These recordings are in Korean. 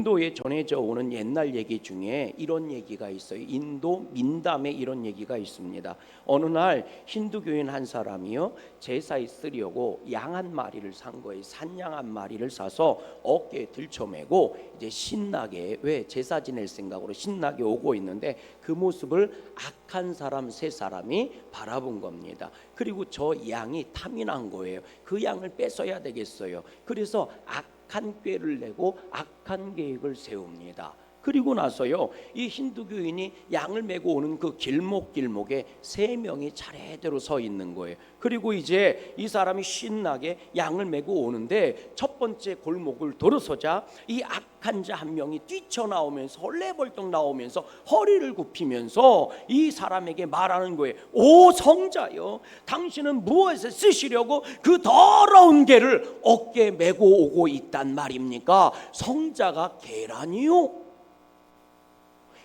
인도에 전해져 오는 옛날 얘기 중에 이런 얘기가 있어요. 인도 민담에 이런 얘기가 있습니다. 어느 날 힌두교인 한 사람이요 제사에 쓰려고 양 한 마리를 산 거예요. 산양 한 마리를 사서 어깨에 들쳐매고 이제 신나게 왜 제사 지낼 생각으로 신나게 오고 있는데 그 모습을 악한 사람 세 사람이 바라본 겁니다. 그리고 저 양이 탐이 난 거예요. 그 양을 뺏어야 되겠어요. 그래서 악 악한 꾀를 내고 악한 계획을 세웁니다. 그리고 나서요 이 힌두교인이 양을 메고 오는 그 길목 길목에 세 명이 차례대로 서 있는 거예요. 그리고 이제 이 사람이 신나게 양을 메고 오는데 첫 번째 골목을 돌아서자 이 악한 자 한 명이 뛰쳐나오면서 헐레벌떡 나오면서 허리를 굽히면서 이 사람에게 말하는 거예요. 오 성자여, 당신은 무엇에 쓰시려고 그 더러운 개를 어깨에 메고 오고 있단 말입니까? 성자가 계란이요.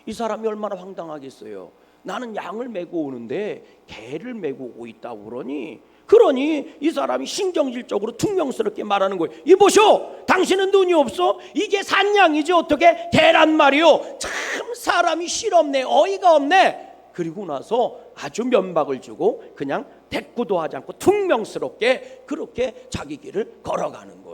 이 사람이 얼마나 황당하겠어요. 나는 양을 메고 오는데 개를 메고 오고 있다고 그러니 그러니 이 사람이 신경질적으로 퉁명스럽게 말하는 거예요. 이보쇼, 당신은 눈이 없어? 이게 산양이지 어떻게 개란 말이요? 참 사람이 실없네, 어이가 없네. 그리고 나서 아주 면박을 주고 그냥 대꾸도 하지 않고 퉁명스럽게 그렇게 자기 길을 걸어가는 거예요.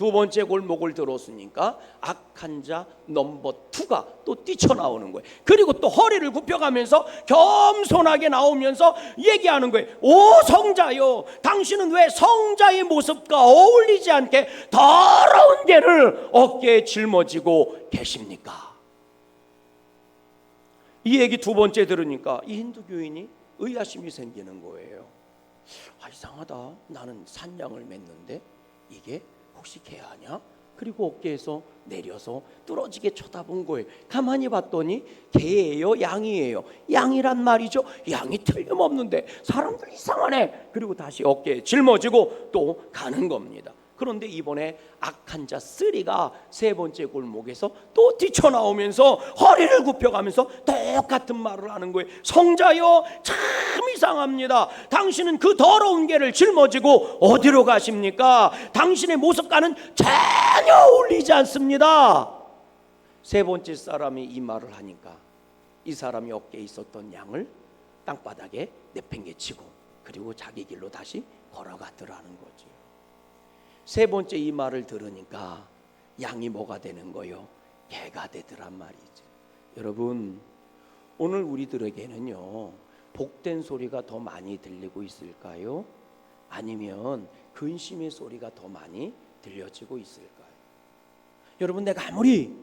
두 번째 골목을 들었으니까 악한 자 넘버 투가 또 뛰쳐나오는 거예요. 그리고 또 허리를 굽혀가면서 겸손하게 나오면서 얘기하는 거예요. 오 성자요, 당신은 왜 성자의 모습과 어울리지 않게 더러운 개를 어깨에 짊어지고 계십니까? 이 얘기 두 번째 들으니까 이 힌두교인이 의아심이 생기는 거예요. 아 이상하다. 나는 산양을 맸는데 이게 혹시 개 아니야? 그리고 어깨에서 내려서 뚫어지게 쳐다본 거예요. 가만히 봤더니 개예요, 양이에요. 양이란 말이죠. 양이 틀림없는데 사람들 이상하네. 그리고 다시 어깨에 짊어지고 또 가는 겁니다. 그런데 이번에 악한 자 쓰리가 세 번째 골목에서 또 뛰쳐나오면서 허리를 굽혀가면서 똑같은 말을 하는 거예요. 성자여 참 이상합니다. 당신은 그 더러운 개를 짊어지고 어디로 가십니까? 당신의 모습과는 전혀 어울리지 않습니다. 세 번째 사람이 이 말을 하니까 이 사람이 어깨에 있었던 양을 땅바닥에 내팽개치고 그리고 자기 길로 다시 걸어가더라는 거죠. 세 번째 이 말을 들으니까 양이 뭐가 되는 거요? 개가 되더란 말이죠. 여러분 오늘 우리들에게는요 복된 소리가 더 많이 들리고 있을까요? 아니면 근심의 소리가 더 많이 들려지고 있을까요? 여러분 내가 아무리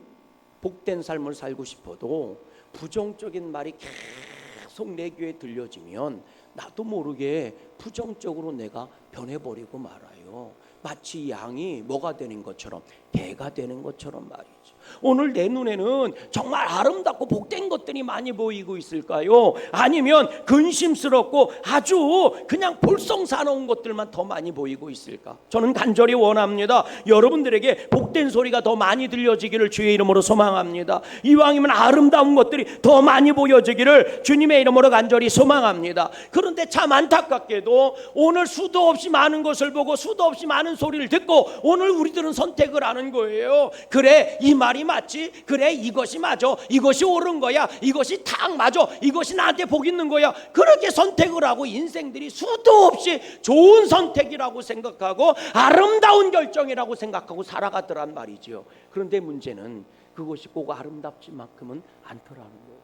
복된 삶을 살고 싶어도 부정적인 말이 계속 내 귀에 들려지면 나도 모르게 부정적으로 내가 변해버리고 말아요. 마치 양이 뭐가 되는 것처럼 개가 되는 것처럼 말이죠. 오늘 내 눈에는 정말 아름답고 복된 것들이 많이 보이고 있을까요? 아니면 근심스럽고 아주 그냥 볼썽사나운 것들만 더 많이 보이고 있을까? 저는 간절히 원합니다. 여러분들에게 복된 소리가 더 많이 들려지기를 주의 이름으로 소망합니다. 이왕이면 아름다운 것들이 더 많이 보여지기를 주님의 이름으로 간절히 소망합니다. 그런데 참 안타깝게도 오늘 수도 없이 많은 것을 보고 수도 없이 많은 소리를 듣고 오늘 우리들은 선택을 하는 거예요. 그래 이 말이 맞지? 그래 이것이 맞아. 이것이 옳은 거야. 이것이 탁 맞아. 이것이 나한테 복 있는 거야. 그렇게 선택을 하고 인생들이 수도 없이 좋은 선택이라고 생각하고 아름다운 결정이라고 생각하고 살아가더란 말이지요. 그런데 문제는 그것이 꼭 아름답지만큼은 않더라는 거예요.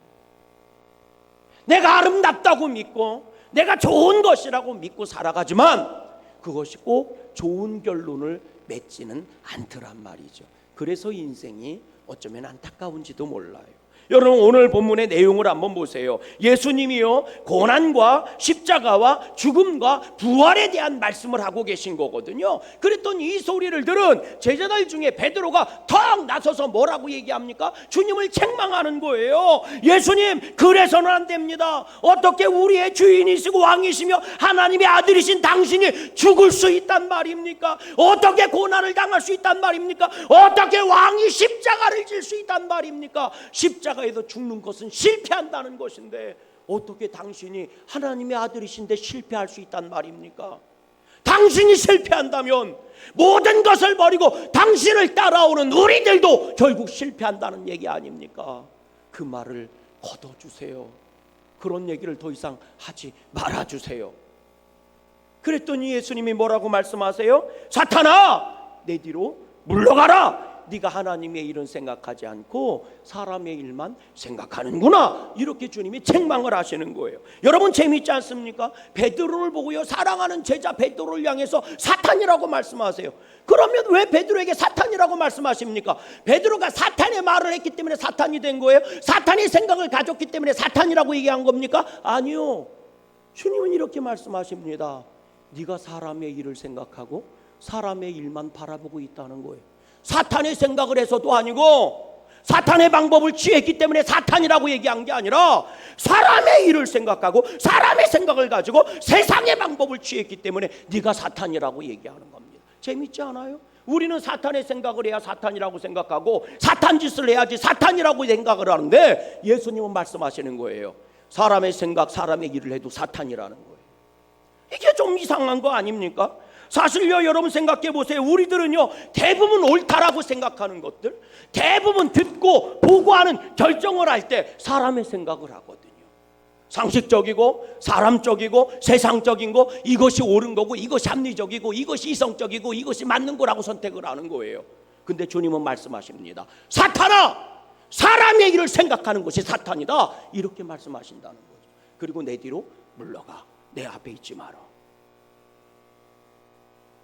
내가 아름답다고 믿고 내가 좋은 것이라고 믿고 살아가지만 그것이 꼭 좋은 결론을 맺지는 않더란 말이죠. 그래서 인생이 어쩌면 안타까운지도 몰라요. 여러분 오늘 본문의 내용을 한번 보세요. 예수님이요 고난과 십자가와 죽음과 부활에 대한 말씀을 하고 계신 거거든요. 그랬더니 이 소리를 들은 제자들 중에 베드로가 턱 나서서 뭐라고 얘기합니까? 주님을 책망하는 거예요. 예수님 그래서는 안 됩니다. 어떻게 우리의 주인이시고 왕이시며 하나님의 아들이신 당신이 죽을 수 있단 말입니까? 어떻게 고난을 당할 수 있단 말입니까? 어떻게 왕이 십자가를 질 수 있단 말입니까? 십자가 십자가에서 죽는 것은 실패한다는 것인데 어떻게 당신이 하나님의 아들이신데 실패할 수 있단 말입니까? 당신이 실패한다면 모든 것을 버리고 당신을 따라오는 우리들도 결국 실패한다는 얘기 아닙니까? 그 말을 걷어주세요. 그런 얘기를 더 이상 하지 말아주세요. 그랬더니 예수님이 뭐라고 말씀하세요? 사탄아, 내 뒤로 물러가라. 네가 하나님의 일은 생각하지 않고 사람의 일만 생각하는구나. 이렇게 주님이 책망을 하시는 거예요. 여러분 재미있지 않습니까? 베드로를 보고요. 사랑하는 제자 베드로를 향해서 사탄이라고 말씀하세요. 그러면 왜 베드로에게 사탄이라고 말씀하십니까? 베드로가 사탄의 말을 했기 때문에 사탄이 된 거예요? 사탄의 생각을 가졌기 때문에 사탄이라고 얘기한 겁니까? 아니요. 주님은 이렇게 말씀하십니다. 네가 사람의 일을 생각하고 사람의 일만 바라보고 있다는 거예요. 사탄의 생각을 해서도 아니고 사탄의 방법을 취했기 때문에 사탄이라고 얘기한 게 아니라 사람의 일을 생각하고 사람의 생각을 가지고 세상의 방법을 취했기 때문에 네가 사탄이라고 얘기하는 겁니다. 재밌지 않아요? 우리는 사탄의 생각을 해야 사탄이라고 생각하고 사탄 짓을 해야지 사탄이라고 생각을 하는데 예수님은 말씀하시는 거예요. 사람의 생각, 사람의 일을 해도 사탄이라는 거예요. 이게 좀 이상한 거 아닙니까? 사실요 여러분 생각해 보세요. 우리들은요 대부분 옳다라고 생각하는 것들 대부분 듣고 보고하는 결정을 할 때 사람의 생각을 하거든요. 상식적이고 사람적이고 세상적인 거 이것이 옳은 거고 이것이 합리적이고 이것이 이성적이고 이것이 맞는 거라고 선택을 하는 거예요. 근데 주님은 말씀하십니다. 사탄아! 사람의 일을 생각하는 것이 사탄이다! 이렇게 말씀하신다는 거죠. 그리고 내 뒤로 물러가. 내 앞에 있지 마라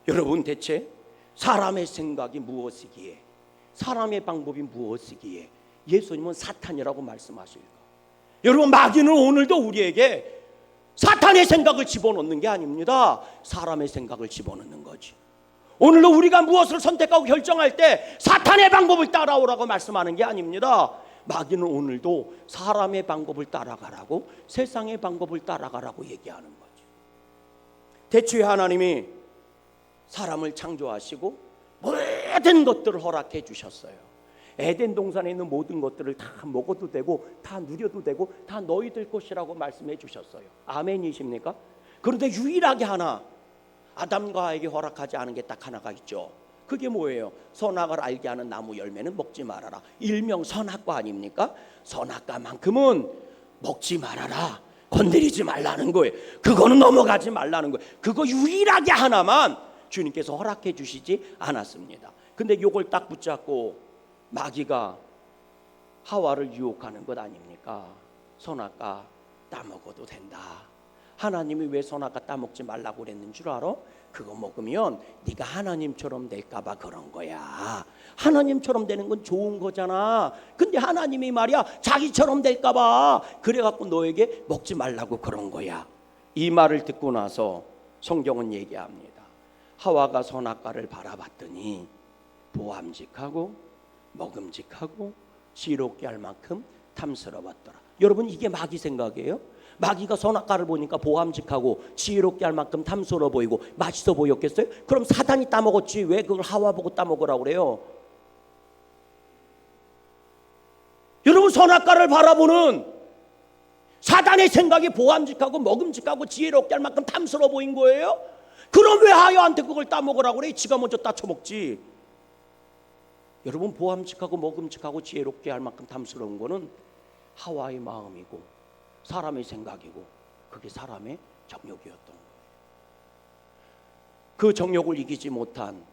여러분 대체 사람의 생각이 무엇이기에 사람의 방법이 무엇이기에 예수님은 사탄이라고 말씀하실까? 여러분 마귀는 오늘도 우리에게 사탄의 생각을 집어넣는 게 아닙니다. 사람의 생각을 집어넣는 거지. 오늘도 우리가 무엇을 선택하고 결정할 때 사탄의 방법을 따라오라고 말씀하는 게 아닙니다. 마귀는 오늘도 사람의 방법을 따라가라고 세상의 방법을 따라가라고 얘기하는 거지. 대체 하나님이 사람을 창조하시고 모든 것들을 허락해 주셨어요. 에덴 동산에 있는 모든 것들을 다 먹어도 되고 다 누려도 되고 다 너희들 것이라고 말씀해 주셨어요. 아멘이십니까? 그런데 유일하게 하나 아담과에게 허락하지 않은 게 딱 하나가 있죠. 그게 뭐예요? 선악을 알게 하는 나무 열매는 먹지 말아라. 일명 선악과 아닙니까? 선악과만큼은 먹지 말아라. 건드리지 말라는 거예요. 그거는 넘어가지 말라는 거예요. 그거 유일하게 하나만 주님께서 허락해 주시지 않았습니다. 근데 요걸 딱 붙잡고 마귀가 하와를 유혹하는 것 아닙니까? 선악과 따먹어도 된다. 하나님이 왜 선악과 따먹지 말라고 그랬는 줄 알아? 그거 먹으면 네가 하나님처럼 될까 봐 그런 거야. 하나님처럼 되는 건 좋은 거잖아. 근데 하나님이 말이야 자기처럼 될까 봐 그래 갖고 너에게 먹지 말라고 그런 거야. 이 말을 듣고 나서 성경은 얘기합니다. 하와가 선악과를 바라봤더니 보암직하고 먹음직하고 지롭게 할 만큼 탐스러웠더라. 여러분 이게 마귀 생각이에요? 마귀가 선악과를 보니까 보암직하고 지혜롭게 할 만큼 탐스러워 보이고 맛있어 보였겠어요? 그럼 사단이 따먹었지 왜 그걸 하와 보고 따먹으라고 그래요? 여러분 선악과를 바라보는 사단의 생각이 보암직하고 먹음직하고 지혜롭게 할 만큼 탐스러워 보인 거예요? 그럼 왜 하여한테 그걸 따먹으라고 그래? 지가 먼저 따쳐먹지. 여러분 보암직하고 먹음직하고 지혜롭게 할 만큼 탐스러운 거는 하와의 마음이고 사람의 생각이고 그게 사람의 정욕이었던 거예요. 그 정욕을 이기지 못한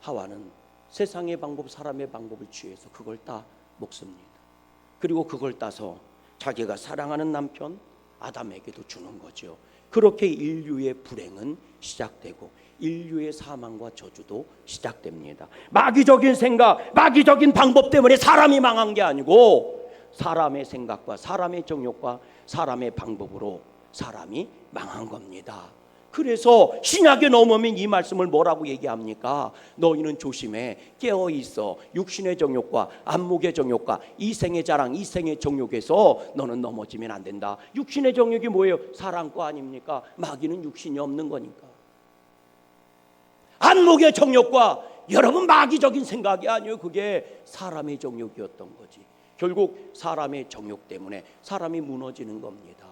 하와는 세상의 방법, 사람의 방법을 취해서 그걸 따 먹습니다. 그리고 그걸 따서 자기가 사랑하는 남편 아담에게도 주는 거죠. 그렇게 인류의 불행은 시작되고 인류의 사망과 저주도 시작됩니다. 마귀적인 생각, 마귀적인 방법 때문에 사람이 망한 게 아니고 사람의 생각과 사람의 정욕과 사람의 방법으로 사람이 망한 겁니다. 그래서 신약에 넘으면 이 말씀을 뭐라고 얘기합니까? 너희는 조심해 깨어 있어 육신의 정욕과 안목의 정욕과 이생의 자랑, 이생의 정욕에서 너는 넘어지면 안 된다. 육신의 정욕이 뭐예요? 사랑과 아닙니까? 마귀는 육신이 없는 거니까. 안목의 정욕과 여러분 마귀적인 생각이 아니에요. 그게 사람의 정욕이었던 거지. 결국 사람의 정욕 때문에 사람이 무너지는 겁니다.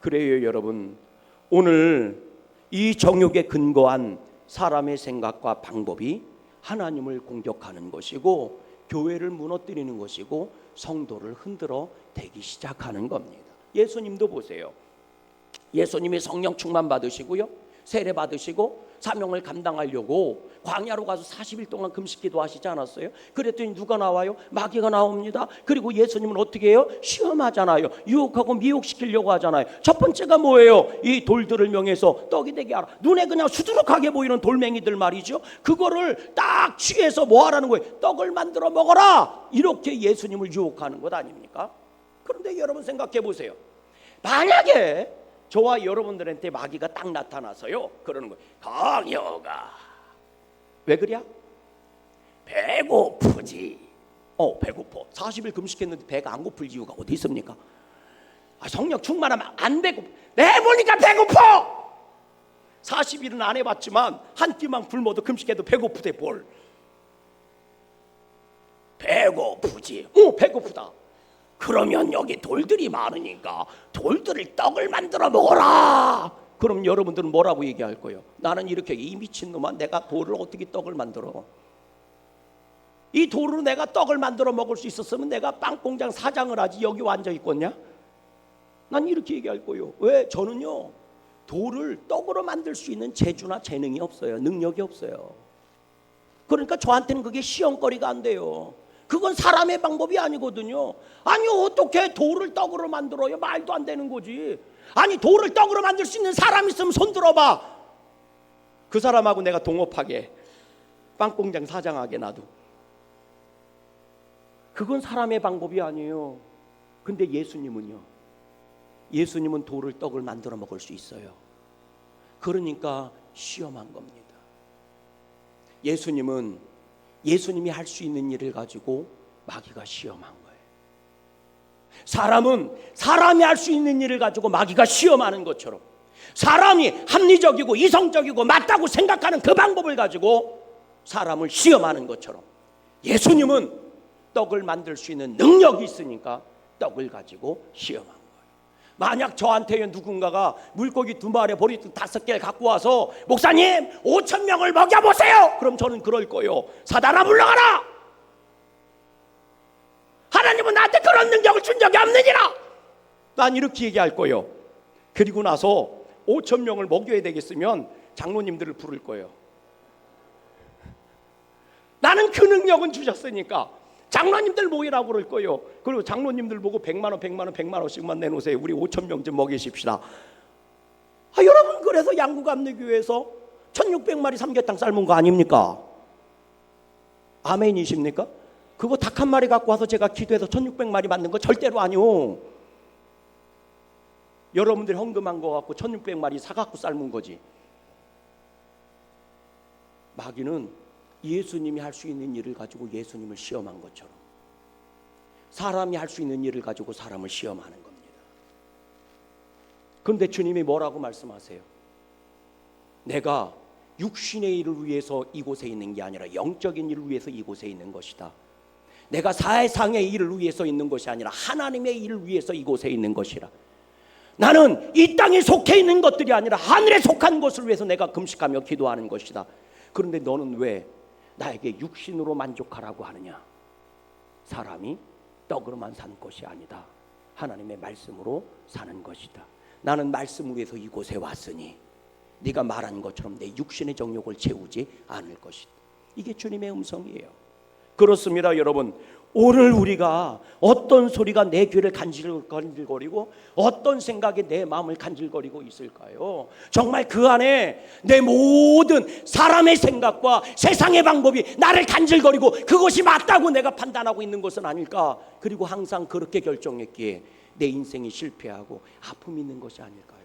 그래요, 여러분. 오늘 이 정욕에 근거한 사람의 생각과 방법이 하나님을 공격하는 것이고 교회를 무너뜨리는 것이고 성도를 흔들어 대기 시작하는 겁니다. 예수님도 보세요. 예수님이 성령 충만 받으시고요. 세례 받으시고 사명을 감당하려고 광야로 가서 40일 동안 금식 기도 하시지 않았어요? 그랬더니 누가 나와요? 마귀가 나옵니다. 그리고 예수님은 어떻게 해요? 시험하잖아요. 유혹하고 미혹시키려고 하잖아요. 첫 번째가 뭐예요? 이 돌들을 명해서 떡이 되게 하라. 눈에 그냥 수두룩하게 보이는 돌멩이들 말이죠. 그거를 딱 취해서 뭐 하라는 거예요? 떡을 만들어 먹어라. 이렇게 예수님을 유혹하는 것 아닙니까? 그런데 여러분 생각해 보세요. 만약에 저와 여러분들한테 마귀가 딱 나타나서요. 그러는 거예요. 강여가 왜 그래? 배고프지. 어, 배고파. 40일 금식했는데 배가 안 고플 이유가 어디 있습니까? 아, 성령 충만하면 안 배고. 내 보니까 배고파. 40일은 안 해봤지만 한 끼만 굶어도 금식해도 배고프대 뭘. 배고프지. 어, 배고프다. 그러면 여기 돌들이 많으니까 돌들을 떡을 만들어 먹어라. 그럼 여러분들은 뭐라고 얘기할 거예요? 나는 이렇게 이 미친 놈아 내가 돌을 어떻게 떡을 만들어? 이 돌로 내가 떡을 만들어 먹을 수 있었으면 내가 빵 공장 사장을 하지 여기 앉아 있겠냐? 난 이렇게 얘기할 거예요. 왜? 저는요 돌을 떡으로 만들 수 있는 재주나 재능이 없어요. 능력이 없어요. 그러니까 저한테는 그게 시험거리가 안 돼요. 그건 사람의 방법이 아니거든요. 아니 어떻게 돌을 떡으로 만들어요? 말도 안 되는 거지. 아니 돌을 떡으로 만들 수 있는 사람 있으면 손 들어봐. 그 사람하고 내가 동업하게 빵 공장 사장하게 놔도. 그건 사람의 방법이 아니에요. 근데 예수님은요. 예수님은 돌을 떡을 만들어 먹을 수 있어요. 그러니까 시험한 겁니다. 예수님은 예수님이 할 수 있는 일을 가지고 마귀가 시험한 거예요. 사람은 사람이 할 수 있는 일을 가지고 마귀가 시험하는 것처럼 사람이 합리적이고 이성적이고 맞다고 생각하는 그 방법을 가지고 사람을 시험하는 것처럼 예수님은 떡을 만들 수 있는 능력이 있으니까 떡을 가지고 거예요. 만약 저한테 누군가가 물고기 두 마리 보리떡 다섯 개를 갖고 와서 목사님 5천 명을 먹여보세요. 그럼 저는 그럴 거예요. 사단아 물러가라. 하나님은 나한테 그런 능력을 준 적이 없느니라. 난 이렇게 얘기할 거예요. 그리고 나서 5천 명을 먹여야 되겠으면 장로님들을 부를 거예요. 나는 그 능력은 주셨으니까 장로님들 모이라고 그럴 거예요. 그리고 장로님들 보고 100만 원, 100만 원, 100만 원씩만 내놓으세요. 우리 5천 명좀 먹이십시다. 아, 여러분 그래서 양구감리교회에서 1600마리 삼계탕 삶은 거 아닙니까? 아멘이십니까? 그거 닭 한 마리 갖고 와서 제가 기도해서 1600마리 만든 거 절대로 아니오. 여러분들이 헌금한 거 갖고 1600마리 사 갖고 삶은 거지. 마귀는 예수님이 할 수 있는 일을 가지고 예수님을 시험한 것처럼 사람이 할 수 있는 일을 가지고 사람을 시험하는 겁니다. 그런데 주님이 뭐라고 말씀하세요? 내가 육신의 일을 위해서 이곳에 있는 게 아니라 영적인 일을 위해서 이곳에 있는 것이다. 내가 사회상의 일을 위해서 있는 것이 아니라 하나님의 일을 위해서 이곳에 있는 것이라. 나는 이 땅에 속해 있는 것들이 아니라 하늘에 속한 것을 위해서 내가 금식하며 기도하는 것이다. 그런데 너는 왜 나에게 육신으로 만족하라고 하느냐? 사람이 떡으로만 산 것이 아니다. 하나님의 말씀으로 사는 것이다. 나는 말씀 위에서 이곳에 왔으니 네가 말한 것처럼 내 육신의 정욕을 채우지 않을 것이다. 이게 주님의 음성이에요. 그렇습니다, 여러분. 오늘 우리가 어떤 소리가 내 귀를 간질간질거리고 어떤 생각이 내 마음을 간질거리고 있을까요? 정말 그 안에 내 모든 사람의 생각과 세상의 방법이 나를 간질거리고 그것이 맞다고 내가 판단하고 있는 것은 아닐까? 그리고 항상 그렇게 결정했기에 내 인생이 실패하고 아픔이 있는 것이 아닐까요?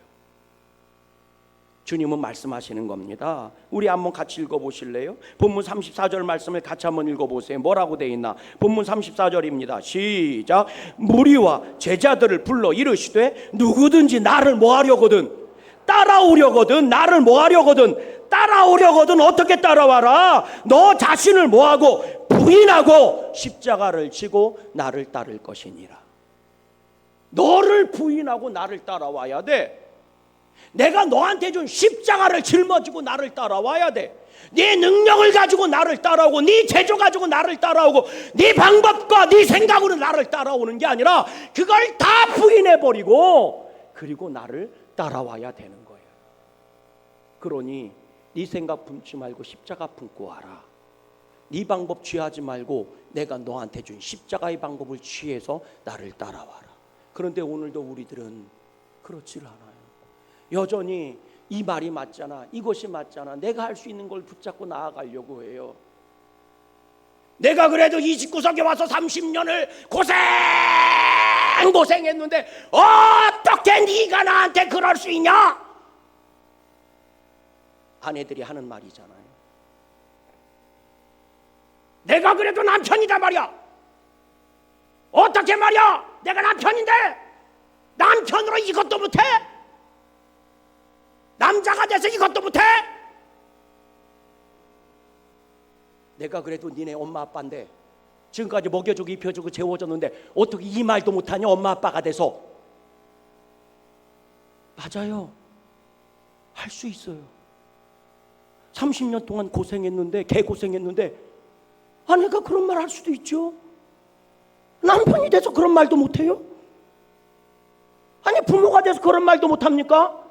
주님은 말씀하시는 겁니다. 우리 한번 같이 읽어 보실래요? 본문 34절 말씀을 같이 한번 읽어 보세요. 뭐라고 돼 있나? 본문 34절입니다. 시작. 무리와 제자들을 불러 이르시되 누구든지 나를 뭐 하려거든 따라오려거든 나를 뭐 하려거든 따라오려거든 어떻게 따라와라? 너 자신을 뭐 하고 부인하고 십자가를 지고 나를 따를 것이니라. 너를 부인하고 나를 따라와야 돼. 내가 너한테 준 십자가를 짊어지고 나를 따라와야 돼. 네 능력을 가지고 나를 따라오고 네 재주 가지고 나를 따라오고 네 방법과 네 생각으로 나를 따라오는 게 아니라 그걸 다 부인해 버리고 그리고 나를 따라와야 되는 거예요. 그러니 네 생각 품지 말고 십자가 품고 와라. 네 방법 취하지 말고 내가 너한테 준 십자가의 방법을 취해서 나를 따라와라. 그런데 오늘도 우리들은 그렇지 않아요. 여전히 이 말이 맞잖아. 이것이 맞잖아. 내가 할 수 있는 걸 붙잡고 나아가려고 해요. 내가 그래도 29석에 와서 30년을 고생 고생했는데 어떻게 네가 나한테 그럴 수 있냐? 아내들이 하는 말이잖아요. 내가 그래도 남편이다 말이야. 어떻게 말이야? 내가 남편인데 남편으로 이것도 못해? 남자가 돼서 이것도 못해? 내가 그래도 니네 엄마 아빠인데 지금까지 먹여주고 입혀주고 재워줬는데 어떻게 이 말도 못하냐? 엄마 아빠가 돼서. 맞아요. 할 수 있어요. 30년 동안 고생했는데 개 고생했는데 아내가 그런 말 할 수도 있죠. 남편이 돼서 그런 말도 못해요? 아니 부모가 돼서 그런 말도 못합니까?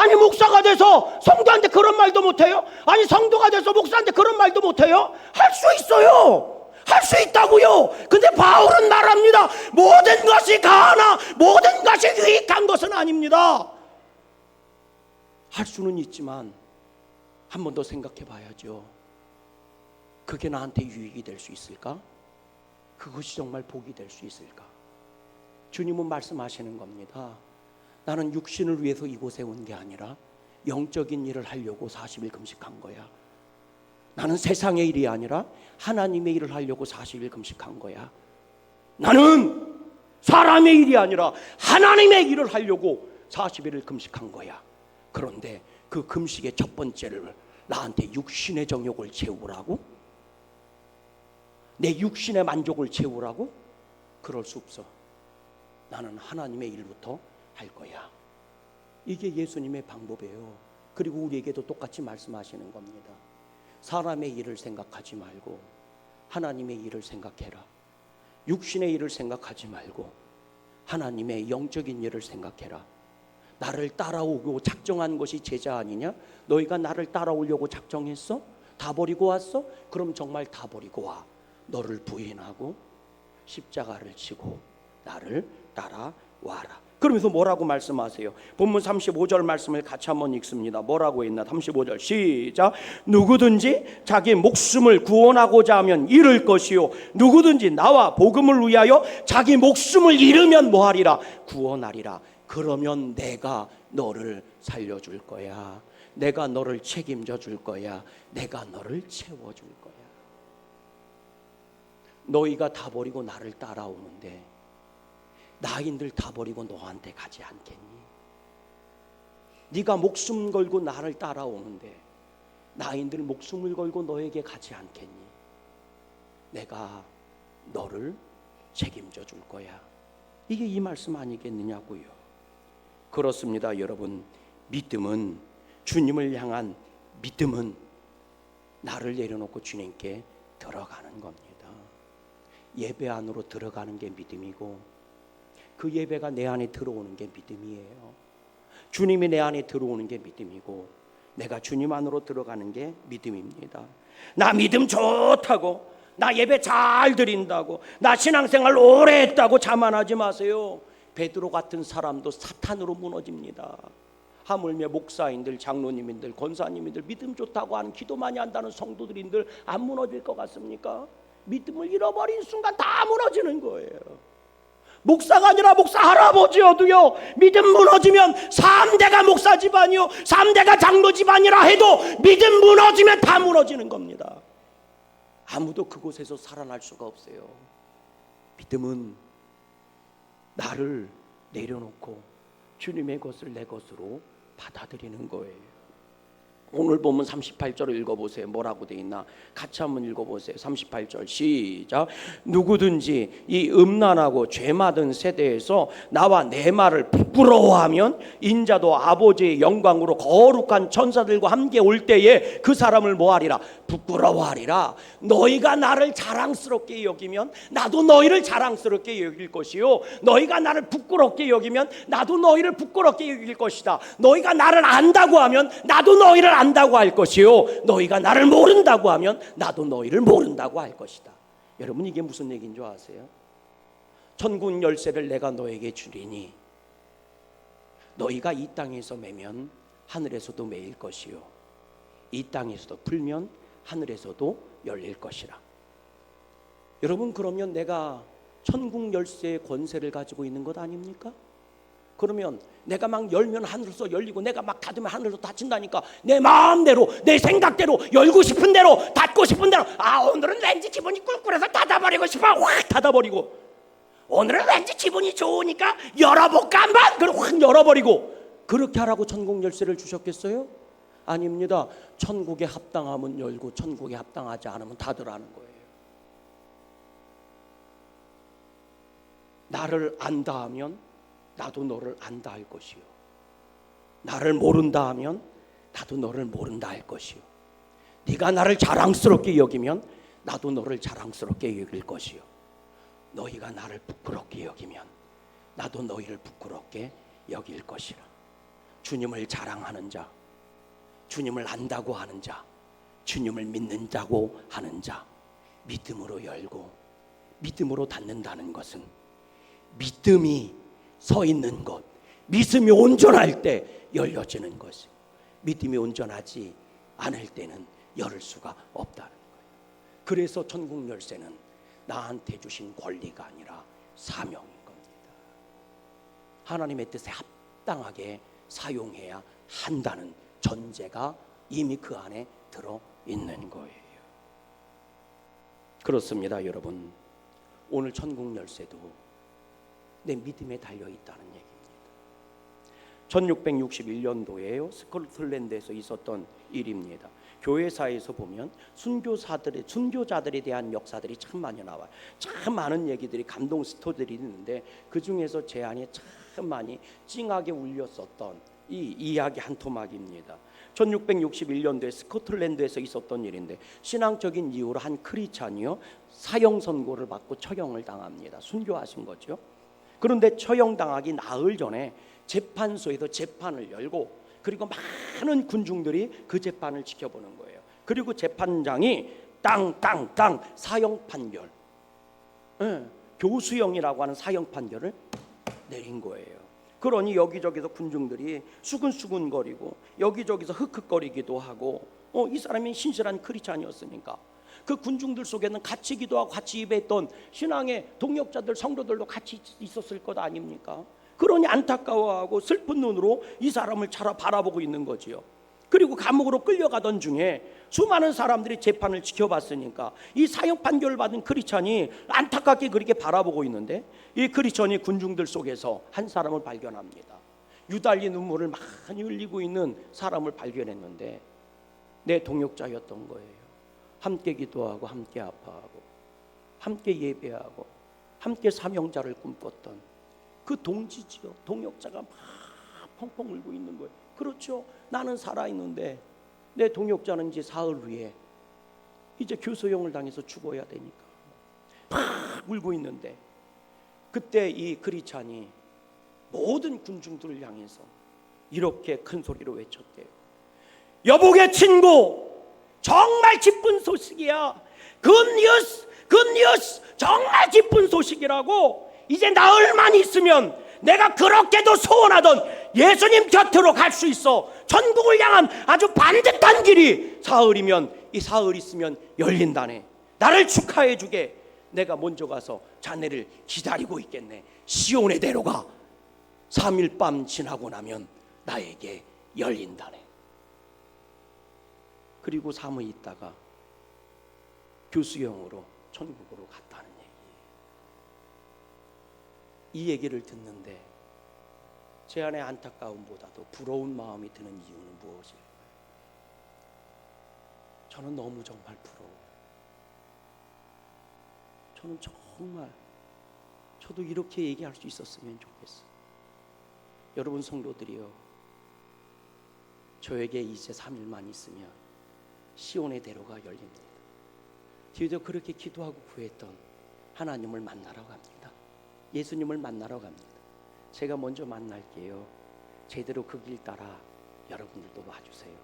아니 목사가 돼서 성도한테 그런 말도 못해요? 아니 성도가 돼서 목사한테 그런 말도 못해요? 할 수 있어요. 할 수 있다고요. 근데 바울은 말합니다. 모든 것이 가하나 모든 것이 유익한 것은 아닙니다. 할 수는 있지만 한 번 더 생각해 봐야죠. 그게 나한테 유익이 될 수 있을까? 그것이 정말 복이 될 수 있을까? 주님은 말씀하시는 겁니다. 나는 육신을 위해서 이곳에 온 게 아니라 영적인 일을 하려고 40일 금식한 거야. 나는 세상의 일이 아니라 하나님의 일을 하려고 40일 금식한 거야. 나는 사람의 일이 아니라 하나님의 일을 하려고 40일을 금식한 거야. 그런데 그 금식의 첫 번째를 나한테 육신의 정욕을 채우라고? 내 육신의 만족을 채우라고? 그럴 수 없어. 나는 하나님의 일부터 할 거야. 이게 예수님의 방법이에요. 그리고 우리에게도 똑같이 말씀하시는 겁니다. 사람의 일을 생각하지 말고 하나님의 일을 생각해라. 육신의 일을 생각하지 말고 하나님의 영적인 일을 생각해라. 나를 따라오고 작정한 것이 제자 아니냐? 너희가 나를 따라오려고 작정했어? 다 버리고 왔어? 그럼 정말 다 버리고 와. 너를 부인하고 십자가를 지고 나를 따라와라. 그러면서 뭐라고 말씀하세요? 본문 35절 말씀을 같이 한번 읽습니다. 뭐라고 했나? 35절 시작. 누구든지 자기 목숨을 구원하고자 하면 잃을 것이요. 누구든지 나와 복음을 위하여 자기 목숨을 잃으면 뭐하리라? 구원하리라. 그러면 내가 너를 살려줄 거야. 내가 너를 책임져 줄 거야. 내가 너를 채워줄 거야. 너희가 다 버리고 나를 따라오는데 나인들 다 버리고 너한테 가지 않겠니? 네가 목숨 걸고 나를 따라오는데 나인들 목숨을 걸고 너에게 가지 않겠니? 내가 너를 책임져 줄 거야. 이게 이 말씀 아니겠느냐고요. 그렇습니다, 여러분. 믿음은 주님을 향한 믿음은 나를 내려놓고 주님께 들어가는 겁니다. 예배 안으로 들어가는 게 믿음이고 그 예배가 내 안에 들어오는 게 믿음이에요. 주님이 내 안에 들어오는 게 믿음이고 내가 주님 안으로 들어가는 게 믿음입니다. 나 믿음 좋다고 나 예배 잘 드린다고 나 신앙생활 오래 했다고 자만하지 마세요. 베드로 같은 사람도 사탄으로 무너집니다. 하물며 목사인들, 장로님인들, 권사님인들 믿음 좋다고 하는 기도 많이 한다는 성도들인들 안 무너질 것 같습니까? 믿음을 잃어버린 순간 다 무너지는 거예요. 목사가 아니라 목사 할아버지여도요. 믿음 무너지면 3대가 목사 집안이요. 3대가 장로 집안이라 해도 믿음 무너지면 다 무너지는 겁니다. 아무도 그곳에서 살아날 수가 없어요. 믿음은 나를 내려놓고 주님의 것을 내 것으로 받아들이는 거예요 오늘 보면 38절을 읽어보세요. 뭐라고 돼 있나? 같이 한번 읽어보세요. 38절 시작. 누구든지 이 음란하고 죄 많은 세대에서 나와 내 말을 부끄러워하면 인자도 아버지의 영광으로 거룩한 천사들과 함께 올 때에 그 사람을 뭐하리라 부끄러워하리라 너희가 나를 자랑스럽게 여기면 나도 너희를 자랑스럽게 여길 것이요 너희가 나를 부끄럽게 여기면 나도 너희를 부끄럽게 여길 것이다 너희가 나를 안다고 하면 나도 너희를 안다고 할 것이요 너희가 나를 모른다고 하면 나도 너희를 모른다고 할 것이다 여러분 이게 무슨 얘기인 줄 아세요? 천국 열쇠를 내가 너에게 주리니 너희가 이 땅에서 매면 하늘에서도 매일 것이요 이 땅에서도 풀면 하늘에서도 열릴 것이라. 여러분 그러면 내가 천국 열쇠의 권세를 가지고 있는 것 아닙니까? 그러면 내가 막 열면 하늘에서 열리고 내가 막 닫으면 하늘에서 닫힌다니까 내 마음대로 내 생각대로 열고 싶은 대로 닫고 싶은 대로 아 오늘은 왠지 기분이 꿀꿀해서 닫아버리고 싶어 확 닫아버리고 오늘은 왠지 기분이 좋으니까 열어볼까 한번 그리고 확 열어버리고 그렇게 하라고 천국 열쇠를 주셨겠어요? 아닙니다. 천국에 합당하면 열고 천국에 합당하지 않으면 닫으라는 거예요. 나를 안다 하면 나도 너를 안다 할 것이요. 나를 모른다 하면 나도 너를 모른다 할 것이요. 네가 나를 자랑스럽게 여기면 나도 너를 자랑스럽게 여길 것이요. 너희가 나를 부끄럽게 여기면 나도 너희를 부끄럽게 여길 것이라. 주님을 자랑하는 자, 주님을 안다고 하는 자, 주님을 믿는다고 하는 자, 믿음으로 열고 믿음으로 닫는다는 것은 믿음이 서 있는 것, 믿음이 온전할 때 열려지는 것이 믿음이 온전하지 않을 때는 열을 수가 없다는 거예요. 그래서 천국 열쇠는 나한테 주신 권리가 아니라 사명인 겁니다. 하나님의 뜻에 합당하게 사용해야 한다는 전제가 이미 그 안에 들어 있는 거예요. 그렇습니다, 여러분. 오늘 천국 열쇠도 내 믿음에 달려 있다는 얘기입니다. 1661년도에요. 스코틀랜드에서 있었던 일입니다. 교회사에서 보면 순교사들의 순교자들에 대한 역사들이 참 많이 나와요. 참 많은 얘기들이 감동 스토리들이 있는데 그 중에서 제 안에 참 많이 찡하게 울렸었던 이 이야기 한 토막입니다. 1661년도에 스코틀랜드에서 있었던 일인데 신앙적인 이유로 한 크리찬이요 사형 선고를 받고 처형을 당합니다. 순교하신 거죠. 그런데 처형당하기 나흘 전에 재판소에서 재판을 열고 그리고 많은 군중들이 그 재판을 지켜보는 거예요. 그리고 재판장이 땅땅땅 사형 판결, 예, 교수형이라고 하는 사형 판결을 내린 거예요. 그러니 여기저기서 군중들이 수근수근거리고 여기저기서 흑흑거리기도 하고 어, 이 사람이 신실한 크리스찬이었으니까 그 군중들 속에는 같이 기도하고 같이 예배했던 신앙의 동역자들 성도들도 같이 있었을 것 아닙니까? 그러니 안타까워하고 슬픈 눈으로 이 사람을 차라 바라보고 있는 거지요. 그리고 감옥으로 끌려가던 중에 수많은 사람들이 재판을 지켜봤으니까 이 사형 판결을 받은 크리스천이 안타깝게 그렇게 바라보고 있는데 이 크리스천이 군중들 속에서 한 사람을 발견합니다. 유달리 눈물을 많이 흘리고 있는 사람을 발견했는데 내 동역자였던 거예요. 함께 기도하고 함께 아파하고 함께 예배하고 함께 사명자를 꿈꿨던 그 동지지요. 동역자가 막 펑펑 울고 있는 거예요. 그렇죠. 나는 살아 있는데 내 동역자는 이제 사흘 후에 이제 교수형을 당해서 죽어야 되니까 막 울고 있는데 그때 이 크리찬이 모든 군중들을 향해서 이렇게 큰 소리로 외쳤대요. 여복의 친구, 정말 기쁜 소식이야. 굿뉴스, 굿뉴스, 정말 기쁜 소식이라고. 이제 나흘만 있으면 내가 그렇게도 소원하던 예수님 곁으로 갈 수 있어. 천국을 향한 아주 반듯한 길이 사흘이면 이 사흘 있으면 열린다네. 나를 축하해 주게. 내가 먼저 가서 자네를 기다리고 있겠네. 시온의 대로가 3일 밤 지나고 나면 나에게 열린다네. 그리고 사무에 있다가 교수형으로 천국으로 갔다는 얘기. 이 얘기를 듣는데 제 안에 안타까움보다도 부러운 마음이 드는 이유는 무엇일까요? 저는 너무 정말 부러워요. 저는 정말 저도 이렇게 얘기할 수 있었으면 좋겠어요. 여러분 성도들이요. 저에게 이제 3일만 있으면 시온의 대로가 열립니다. 뒤에도 그렇게 기도하고 구했던 하나님을 만나러 갑니다. 예수님을 만나러 갑니다. 제가 먼저 만날게요. 제대로 그 길 따라 여러분들도 와주세요.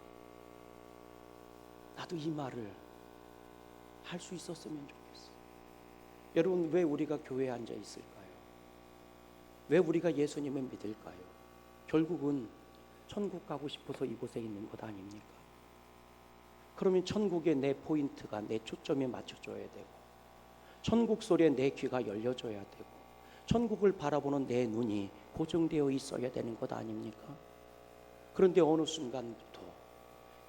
나도 이 말을 할 수 있었으면 좋겠어. 여러분 왜 우리가 교회에 앉아 있을까요? 왜 우리가 예수님을 믿을까요? 결국은 천국 가고 싶어서 이곳에 있는 것 아닙니까? 그러면 천국에 내 포인트가 내 초점에 맞춰줘야 되고 천국 소리에 내 귀가 열려줘야 되고 천국을 바라보는 내 눈이 고정되어 있어야 되는 것 아닙니까? 그런데 어느 순간부터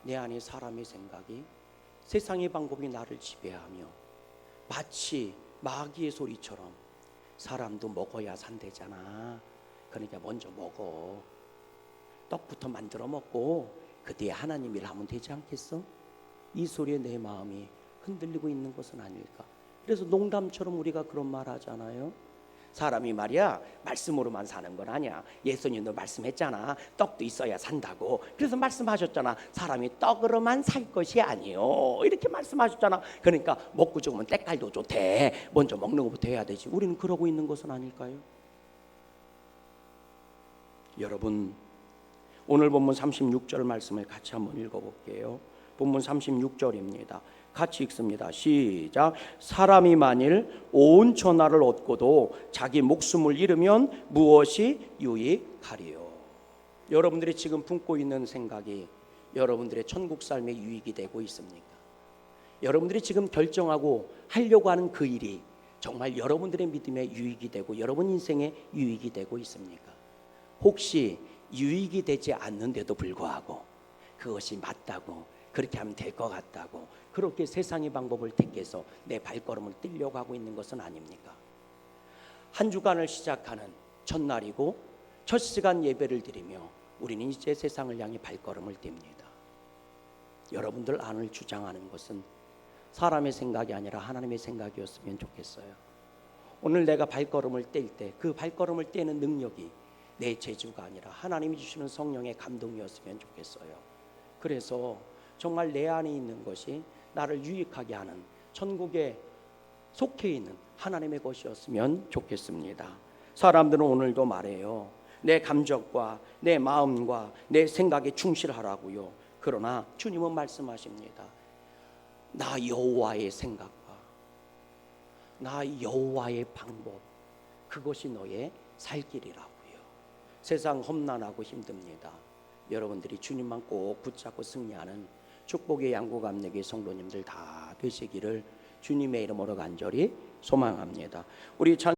내 안에 사람의 생각이 세상의 방법이 나를 지배하며 마치 마귀의 소리처럼 사람도 먹어야 산대잖아. 그러니까 먼저 먹어. 떡부터 만들어 먹고 그 뒤에 하나님 일 하면 되지 않겠어? 이 소리에 내 마음이 흔들리고 있는 것은 아닐까? 그래서 농담처럼 우리가 그런 말 하잖아요. 사람이 말이야 말씀으로만 사는 건 아니야. 예수님도 말씀했잖아. 떡도 있어야 산다고. 그래서 말씀하셨잖아. 사람이 떡으로만 살 것이 아니요. 이렇게 말씀하셨잖아. 그러니까 먹고 죽으면 때깔도 좋대. 먼저 먹는 것부터 해야 되지. 우리는 그러고 있는 것은 아닐까요? 여러분 오늘 본문 36절 말씀을 같이 한번 읽어볼게요. 본문 36절입니다. 같이 읽습니다. 시작. 사람이 만일 온 천하를 얻고도 자기 목숨을 잃으면 무엇이 유익하리요? 여러분들이 지금 품고 있는 생각이 여러분들의 천국 삶에 유익이 되고 있습니까? 여러분들이 지금 결정하고 하려고 하는 그 일이 정말 여러분들의 믿음에 유익이 되고 여러분 인생에 유익이 되고 있습니까? 혹시 유익이 되지 않는데도 불구하고 그것이 맞다고 그렇게 하면 될 것 같다고 그렇게 세상의 방법을 택해서 내 발걸음을 떼려고 하고 있는 것은 아닙니까? 한 주간을 시작하는 첫날이고 첫 시간 예배를 드리며 우리는 이제 세상을 향해 발걸음을 띱니다. 여러분들 안을 주장하는 것은 사람의 생각이 아니라 하나님의 생각이었으면 좋겠어요. 오늘 내가 발걸음을 뗄 때 그 발걸음을 떼는 능력이 내 재주가 아니라 하나님이 주시는 성령의 감동이었으면 좋겠어요. 그래서 정말 내 안에 있는 것이 나를 유익하게 하는 천국에 속해 있는 하나님의 것이었으면 좋겠습니다. 사람들은 오늘도 말해요. 내 감정과 내 마음과 내 생각에 충실하라고요. 그러나 주님은 말씀하십니다. 나 여호와의 생각과 나 여호와의 방법 그것이 너의 살 길이라고요. 세상 험난하고 힘듭니다. 여러분들이 주님만 꼭 붙잡고 승리하는 축복의 양구 감내기 성도님들 다 되시기를 주님의 이름으로 간절히 소망합니다. 우리 찬